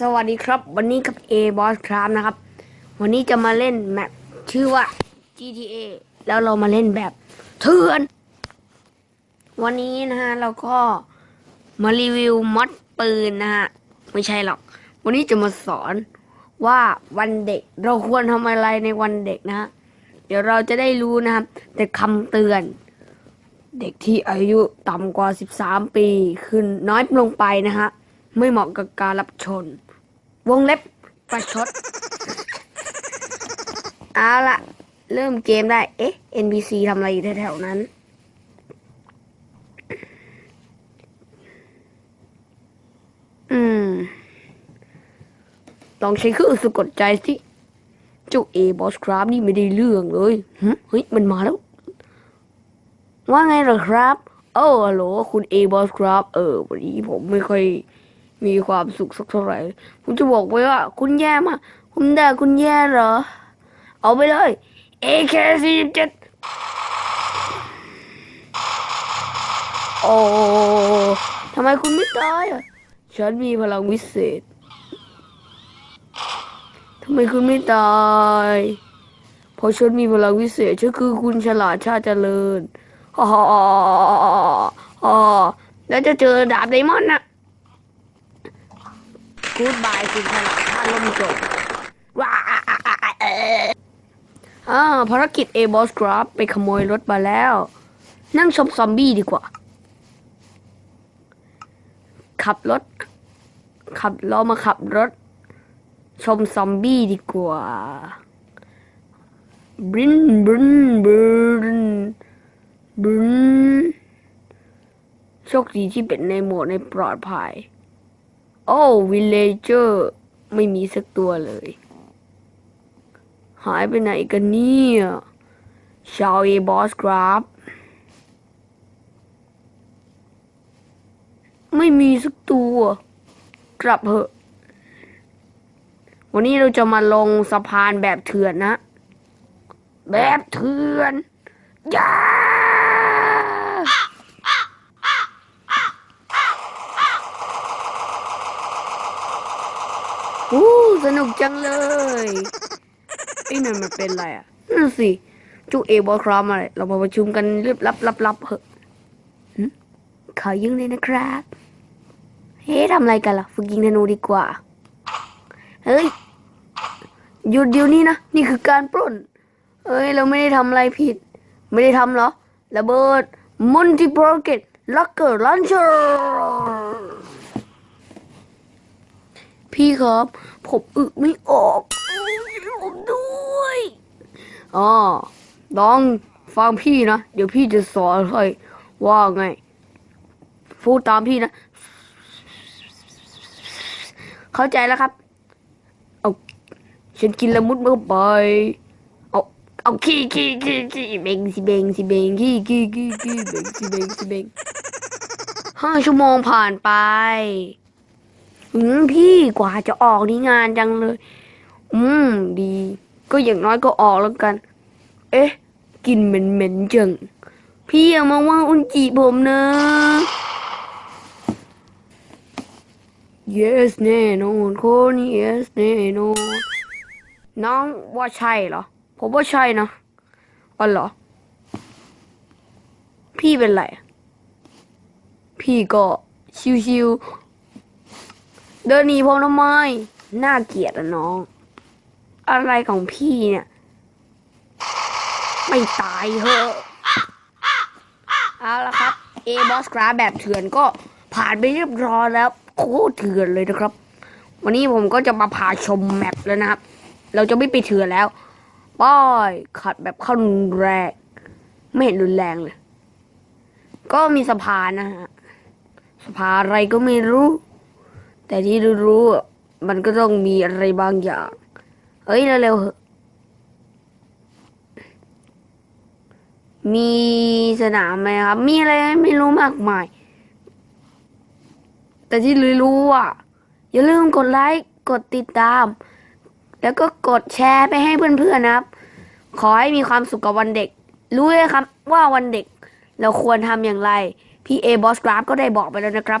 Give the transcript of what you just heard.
สวัสดีครับ วันนี้กับ A Boss ครับนะครับ วันนี้จะมาเล่นแมปชื่อว่า GTA แล้วเรามาเล่นแบบเถื่อน วันนี้นะฮะเราก็มารีวิวมอดปืนนะฮะไม่ใช่หรอก วันนี้จะมาสอนว่าวันเด็กเราควรทำอะไรในวันเด็กนะฮะเดี๋ยวเราจะได้รู้นะครับ แต่คำเตือน เด็กที่อายุต่ำกว่า 13 ปี ขึ้นน้อยลงไปนะฮะ ไม่เหมาะกับการรับชน วงเล็บประชดเอาละเริ่มเกมได้ เอ๊ะ NPC ทำอะไรอยู่แถวๆนั้น อืม ลองใช้เครื่องสะกดใจสิเจ้าเอบอสครับนี่ไม่ได้เรื่องเลยเฮ้ย มันมาแล้ว ว่าไงเหรอครับ โอ้ฮัลโหลคุณเอบอสครับ เออ วันนี้ผมไม่ค่อย มีความสุขสักเท่าไหร่ผมจะบอกไว้ว่า คุณแย่มาก คุณด่าคุณแย่เหรอ เอาไปเลย AK47 โอ้ทำไมคุณไม่ตายอะ ฉันมีพลังวิเศษทำไมคุณไม่ตายเพราะฉันมีพลังวิเศษฉันคือคุณฉลาดชาติเจริญฮ่าฮ่าฮ่าฮ่าแล้วจะเจอดาบไดมอนด์นะ กูดบายคุณฉลาดชาติล่มจบว้าอ่าภารกิจ A Boss ครับไปขโมยรถมาแล้ว นั่งชมซอมบี้ดีกว่า ขับรถ ขับเรามาขับรถ ชมซอมบี้ดีกว่าบรินบรินบรินบรินโชคดีที่เป็นในโหมดในปลอดภัย อ้วิลเลเจอร์ไม่มีสักตัวเลย หายไปไหนกันเนี่ยชาวเอบอสครับ ไม่มีสักตัว กลับเถอะ วันนี้เราจะมาลงสะพานแบบเถื่อนนะ แบบเถื่อนย่า อู้สนุกจังเลยไอ้นั่นมันเป็นอะไรอะนั่นสิจูเอบอลครามอะไรเรามาประชุมกันรีบรับรับรับเหอะหึขอยิงเลยนะครับ เฮ้ทำอะไรกันล่ะ ฝึกยิงธนูดีกว่า เฮ้ย หยุดเดี๋ยวนี้นะ นี่คือการปล้นเอ้ย เราไม่ได้ทำอะไรผิด ไม่ได้ทำเหรอ ระเบิดมุนติโปรเกตล็อกเกอร์ลันเชอร์ พี่ครับ ผมอึไม่ออกผมด้วยอ๋อลองฟังพี่นะ เดี๋ยวพี่จะสอนให้ว่าไง พูดตามพี่นะ เข้าใจแล้วครับ เอา ฉันกินละมุดเข้าไป เอา เอาขี้ขี้ขี้ขี้เบงสิเบงสิเบงขี้ขี้ขี้ขี้เบงสิเบงสิเบงห้าชั่วโมงผ่านไป อืมพี่กว่าจะออกนี่งานจังเลย อืม ดี ก็อย่างน้อยก็ออกแล้วกัน เอ๊ะกลินเหม็นเหม็นๆจัง พี่อย่ามาว่าอุนจิผมนะ yes แน่นอนคน yes แน่นอนน้องว่าใช่เหรอ ผมว่าใช่นะอ๋อเหรอ พี่เป็นไร พี่ก็ชิวๆ เดินหนีผมทำไมน่าเกลียดอะน้อง อะไรของพี่เนี่ย ไม่ตายเหอะเอาละครับ A Boss คราแบบเถื่อนก็ผ่านไปเรียบร้อยแล้วโคตรเถื่อนเลยนะครับ วันนี้ผมก็จะมาพาชมแมปแล้วนะครับ เราจะไม่ไปเถื่อนแล้วป้ายขัดแบบขั้นแรกไม่เห็นรุนแรงเลย ก็มีสะพานนะฮะสะพานอะไรก็ไม่รู้ แต่ที่รู้ๆมันก็ต้องมีอะไรบางอย่าง เฮ้ยเร็วๆเหอะมีสนามไหมครับ มีอะไรไม่รู้มากมาย แต่ที่รู้ๆอะ อย่าลืมกดไลค์กดติดตาม แล้วก็กดแชร์ไปให้เพื่อนๆนะครับ ขอให้มีความสุขกับวันเด็ก รู้เลยครับว่าวันเด็กเราควรทำอย่างไร พี่เอบอสกราฟก็ได้บอกไปแล้วนะครับ